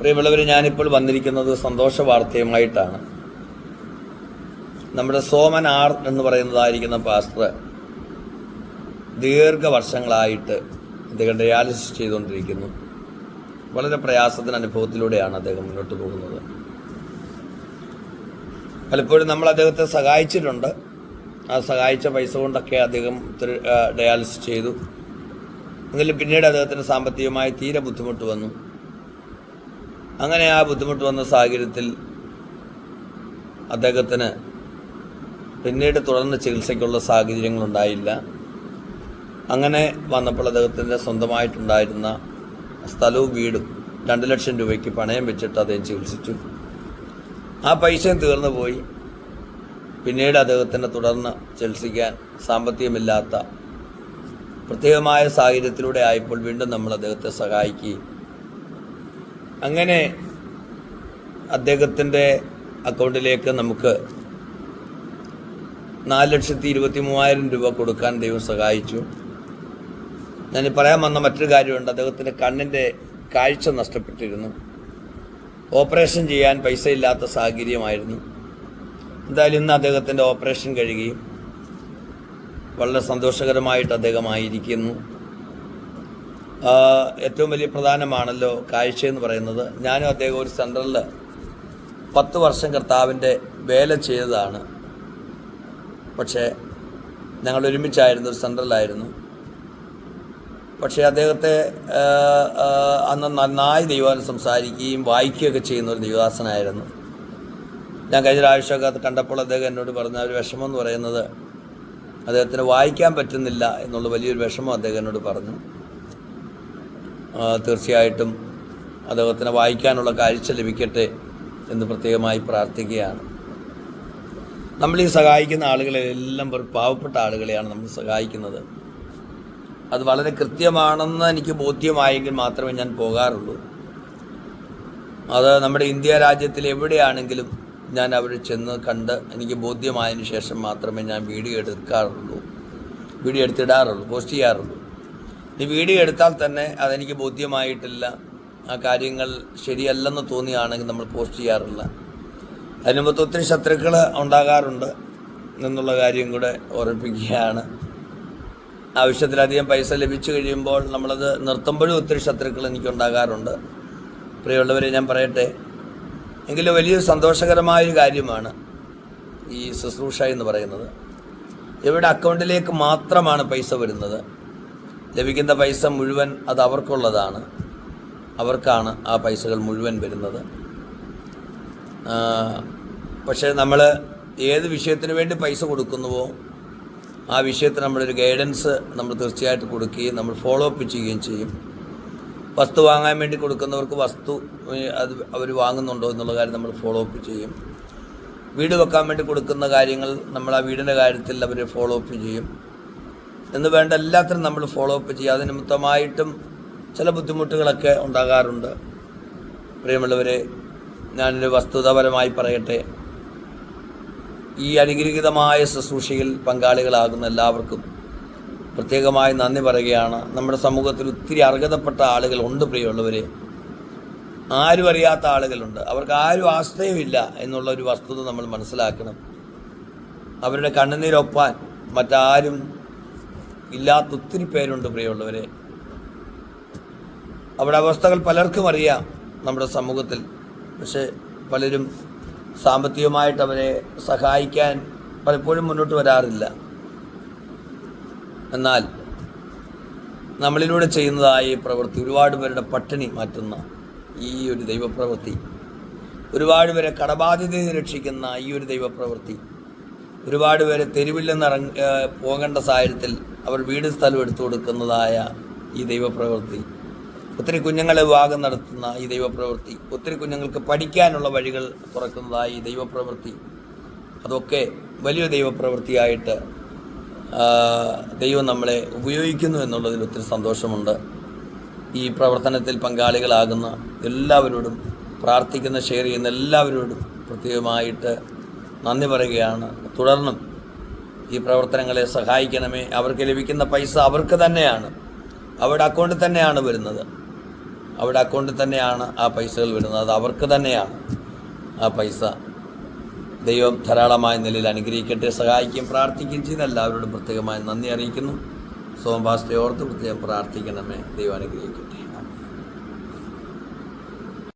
പ്രിയമുള്ളവർ ഞാനിപ്പോൾ വന്നിരിക്കുന്നത് സന്തോഷ വാർത്തയുമായിട്ടാണ്. നമ്മുടെ സോമൻ ആർ എന്ന് പറയുന്നതായിരിക്കുന്ന പാസ്റ്റർ ദീർഘവർഷങ്ങളായിട്ട് അദ്ദേഹം ഡയാലിസിസ് ചെയ്തുകൊണ്ടിരിക്കുന്നു. വളരെ പ്രയാസത്തിന് അനുഭവത്തിലൂടെയാണ് അദ്ദേഹം മുന്നോട്ട് പോകുന്നത്. പലപ്പോഴും നമ്മൾ അദ്ദേഹത്തെ സഹായിച്ചിട്ടുണ്ട്. ആ സഹായിച്ച പൈസ കൊണ്ടൊക്കെ അദ്ദേഹം ഡയാലിസിസ് ചെയ്തു. എങ്കിലും പിന്നീട് അദ്ദേഹത്തിന് സാമ്പത്തികമായി തീരെ ബുദ്ധിമുട്ട് വന്നു. അങ്ങനെ ആ ബുദ്ധിമുട്ട് വന്ന സാഹചര്യത്തിൽ അദ്ദേഹത്തിന് പിന്നീട് തുടർന്ന് ചികിത്സയ്ക്കുള്ള സാഹചര്യങ്ങളുണ്ടായില്ല. അങ്ങനെ വന്നപ്പോൾ അദ്ദേഹത്തിന്റെ സ്വന്തമായിട്ടുണ്ടായിരുന്ന സ്ഥലവും വീടും രണ്ട് ലക്ഷം രൂപയ്ക്ക് പണയം വെച്ചിട്ട് അദ്ദേഹം ചികിത്സിച്ചു. ആ പൈസയും തീർന്നു പോയി. പിന്നീട് അദ്ദേഹത്തിന് തുടർന്ന് ചികിത്സിക്കാൻ സാമ്പത്തികമില്ലാത്ത പ്രത്യേകമായ സാഹചര്യത്തിലൂടെ ആയപ്പോൾ വീണ്ടും നമ്മൾ അദ്ദേഹത്തെ സഹായിക്കുകയും അങ്ങനെ അദ്ദേഹത്തിന്റെ അക്കൗണ്ടിലേക്ക് നമുക്ക് നാല് ലക്ഷത്തി ഇരുപത്തി മൂവായിരം രൂപ കൊടുക്കാൻ ദൈവം സഹായിച്ചു. ഞാൻ പറയാൻ വന്ന മറ്റൊരു കാര്യമുണ്ട്. അദ്ദേഹത്തിന്റെ കണ്ണിന്റെ കാഴ്ച നഷ്ടപ്പെട്ടിരുന്നു. ഓപ്പറേഷൻ ചെയ്യാൻ പൈസ ഇല്ലാത്ത സാഹചര്യമായിരുന്നു. എന്തായാലും ഇന്ന് അദ്ദേഹത്തിന്റെ ഓപ്പറേഷൻ കഴിയുകയും വളരെ സന്തോഷകരമായിട്ട് അദ്ദേഹമായിരിക്കുന്നു ഏറ്റവും വലിയ പ്രധാനമാണല്ലോ കാഴ്ച എന്ന് പറയുന്നത്. ഞാനും അദ്ദേഹം ഒരു സെൻട്രലിൽ പത്ത് വർഷം കർത്താവിന്റെ വേല ചെയ്തതാണ്. പക്ഷേ ഞങ്ങൾ ഒരുമിച്ചായിരുന്നു ഒരു സെൻട്രലായിരുന്നു. പക്ഷേ അദ്ദേഹത്തെ അന്ന് നന്നായി ദൈവം സംസാരിക്കുകയും വായിക്കുകയൊക്കെ ചെയ്യുന്ന ഒരു ദൈവദാസനായിരുന്നു. ഞാൻ കഴിഞ്ഞ പ്രാവശ്യമൊക്കെ കണ്ടപ്പോൾ അദ്ദേഹം എന്നോട് പറഞ്ഞ ഒരു വിഷമം എന്ന് പറയുന്നത് അദ്ദേഹത്തിന് വായിക്കാൻ പറ്റുന്നില്ല എന്നുള്ള വലിയൊരു വിഷമം അദ്ദേഹം എന്നോട് പറഞ്ഞു. തീർച്ചയായിട്ടും അദ്ദേഹത്തിന് വായിക്കാനുള്ള കാഴ്ച ലഭിക്കട്ടെ എന്ന് പ്രത്യേകമായി പ്രാർത്ഥിക്കുകയാണ്. നമ്മൾ ഈ സഹായിക്കുന്ന ആളുകളെ എല്ലാം വെറും പാവപ്പെട്ട ആളുകളെയാണ് നമ്മൾ സഹായിക്കുന്നത്. അത് വളരെ കൃത്യമാണെന്ന് എനിക്ക് ബോധ്യമായെങ്കിൽ മാത്രമേ ഞാൻ പോകാറുള്ളൂ. അത് നമ്മുടെ ഇന്ത്യ രാജ്യത്തിൽ എവിടെയാണെങ്കിലും ഞാൻ അവിടെ ചെന്ന് കണ്ട് എനിക്ക് ബോധ്യമായതിനു ശേഷം മാത്രമേ ഞാൻ വീഡിയോ എടുക്കാറുള്ളൂ. വീഡിയോ എടുത്തിടാറുള്ളൂ പോസ്റ്റ് ചെയ്യാറുള്ളൂ. ഈ വീഡിയോ എടുത്താൽ തന്നെ അതെനിക്ക് ബോധ്യമായിട്ടില്ല. ആ കാര്യങ്ങൾ ശരിയല്ലെന്ന് തോന്നിയാണെങ്കിൽ നമ്മൾ പോസ്റ്റ് ചെയ്യാറില്ല. അതിന് മുമ്പ് ഒത്തിരി ശത്രുക്കൾ ഉണ്ടാകാറുണ്ട് എന്നുള്ള കാര്യം കൂടെ ഓർമ്മിപ്പിക്കുകയാണ്. ആവശ്യത്തിലധികം പൈസ ലഭിച്ചു കഴിയുമ്പോൾ നമ്മളത് നിർത്തുമ്പോഴും ഒത്തിരി ശത്രുക്കൾ എനിക്കുണ്ടാകാറുണ്ട് പ്രിയമുള്ളവരെ ഞാൻ പറയട്ടെ. എങ്കിലും വലിയൊരു സന്തോഷകരമായൊരു കാര്യമാണ് ഈ ശുശ്രൂഷ എന്ന് പറയുന്നത്. ഇവിടെ അക്കൗണ്ടിലേക്ക് മാത്രമാണ് പൈസ വരുന്നത്. ലഭിക്കുന്ന പൈസ മുഴുവൻ അത് അവർക്കുള്ളതാണ്. അവർക്കാണ് ആ പൈസകൾ മുഴുവൻ വരുന്നത്. പക്ഷേ നമ്മൾ ഏത് വിഷയത്തിന് വേണ്ടി പൈസ കൊടുക്കുന്നുവോ ആ വിഷയത്തിന് നമ്മളൊരു ഗൈഡൻസ് നമ്മൾ തീർച്ചയായിട്ടും കൊടുക്കുകയും നമ്മൾ ഫോളോ അപ്പ് ചെയ്യുകയും ചെയ്യും. വസ്തു വാങ്ങാൻ വേണ്ടി കൊടുക്കുന്നവർക്ക് വസ്തു അത് അവർ വാങ്ങുന്നുണ്ടോ എന്നുള്ള കാര്യം നമ്മൾ ഫോളോ അപ്പ് ചെയ്യും. വീട് വെക്കാൻ വേണ്ടി കൊടുക്കുന്ന കാര്യങ്ങൾ നമ്മൾ ആ വീടിന്റെ കാര്യത്തിൽ അവർ ഫോളോ അപ്പ് ചെയ്യും. എന്ന് വേണ്ട എല്ലാത്തിനും നമ്മൾ ഫോളോ അപ്പ് ചെയ്യുക. അതിനിമിത്തമായിട്ടും ചില ബുദ്ധിമുട്ടുകളൊക്കെ ഉണ്ടാകാറുണ്ട്. പ്രിയമുള്ളവരെ ഞാനൊരു വസ്തുതാപരമായി പറയട്ടെ. ഈ അനുഗ്രഹീതമായ ശുശ്രൂഷയിൽ പങ്കാളികളാകുന്ന എല്ലാവർക്കും പ്രത്യേകമായി നന്ദി പറയുകയാണ്. നമ്മുടെ സമൂഹത്തിൽ ഒത്തിരി അർഹതപ്പെട്ട ആളുകളുണ്ട് പ്രിയമുള്ളവരെ. ആരും അറിയാത്ത ആളുകളുണ്ട്. അവർക്ക് ആരും ആശ്രയമില്ല എന്നുള്ള ഒരു വസ്തുത നമ്മൾ മനസ്സിലാക്കണം. അവരുടെ കണ്ണുനീരൊപ്പാൻ മറ്റാരും ഇല്ലാത്ത ഒത്തിരി പേരുണ്ട് പ്രിയമുള്ളവരെ. അവിടെ അവസ്ഥകൾ പലർക്കും അറിയാം നമ്മുടെ സമൂഹത്തിൽ. പക്ഷെ പലരും സാമ്പത്തികമായിട്ട് അവരെ സഹായിക്കാൻ പലപ്പോഴും മുന്നോട്ട് വരാറില്ല. എന്നാൽ നമ്മളിലൂടെ ചെയ്യുന്നതായ പ്രവൃത്തി ഒരുപാട് പേരുടെ പട്ടിണി മാറ്റുന്ന ഈ ഒരു ദൈവപ്രവൃത്തി ഒരുപാട് പേരെ കടബാധ്യതയിൽ രക്ഷിക്കുന്ന ഈ ഒരു ദൈവപ്രവൃത്തി ഒരുപാട് പേരെ തെരുവിൽ നിന്ന് ഇറങ്ങി പോകേണ്ട സാഹചര്യത്തിൽ അവർ വീട് സ്ഥലം എടുത്തു കൊടുക്കുന്നതായ ഈ ദൈവപ്രവൃത്തി. ഒത്തിരി കുഞ്ഞുങ്ങളെ വിവാഹം നടത്തുന്ന ഈ ദൈവപ്രവൃത്തി. ഒത്തിരി കുഞ്ഞുങ്ങൾക്ക് പഠിക്കാനുള്ള വഴികൾ തുറക്കുന്നതായ ഈ ദൈവപ്രവൃത്തി. അതൊക്കെ വലിയ ദൈവപ്രവൃത്തിയായിട്ട് ദൈവം നമ്മളെ ഉപയോഗിക്കുന്നു എന്നുള്ളതിൽ ഒത്തിരി സന്തോഷമുണ്ട്. ഈ പ്രവർത്തനത്തിൽ പങ്കാളികളാകുന്ന എല്ലാവരോടും പ്രാർത്ഥിക്കുന്ന ഷെയർ ചെയ്യുന്ന എല്ലാവരോടും പ്രത്യേകമായിട്ട് നന്ദി പറയുകയാണ്. തുടർന്നും ഈ പ്രവർത്തനങ്ങളെ സഹായിക്കണമേ. അവർക്ക് ലഭിക്കുന്ന പൈസ അവർക്ക് തന്നെയാണ്. അവരുടെ അക്കൗണ്ടിൽ തന്നെയാണ് വരുന്നത്. അവരുടെ അക്കൗണ്ടിൽ തന്നെയാണ് ആ പൈസകൾ വരുന്നത്. അത് അവർക്ക് തന്നെയാണ് ആ പൈസ. ദൈവം ധാരാളമായ നിലയിൽ അനുഗ്രഹിക്കട്ടെ. സഹായിക്കുകയും പ്രാർത്ഥിക്കുകയും ചെയ്യുന്ന എല്ലാവരോടും പ്രത്യേകമായി നന്ദി അറിയിക്കുന്നു. സോമഭാസ്റ്റയെ ഓർത്ത് പ്രത്യേകം പ്രാർത്ഥിക്കണമേ. ദൈവം അനുഗ്രഹിക്കട്ടെ.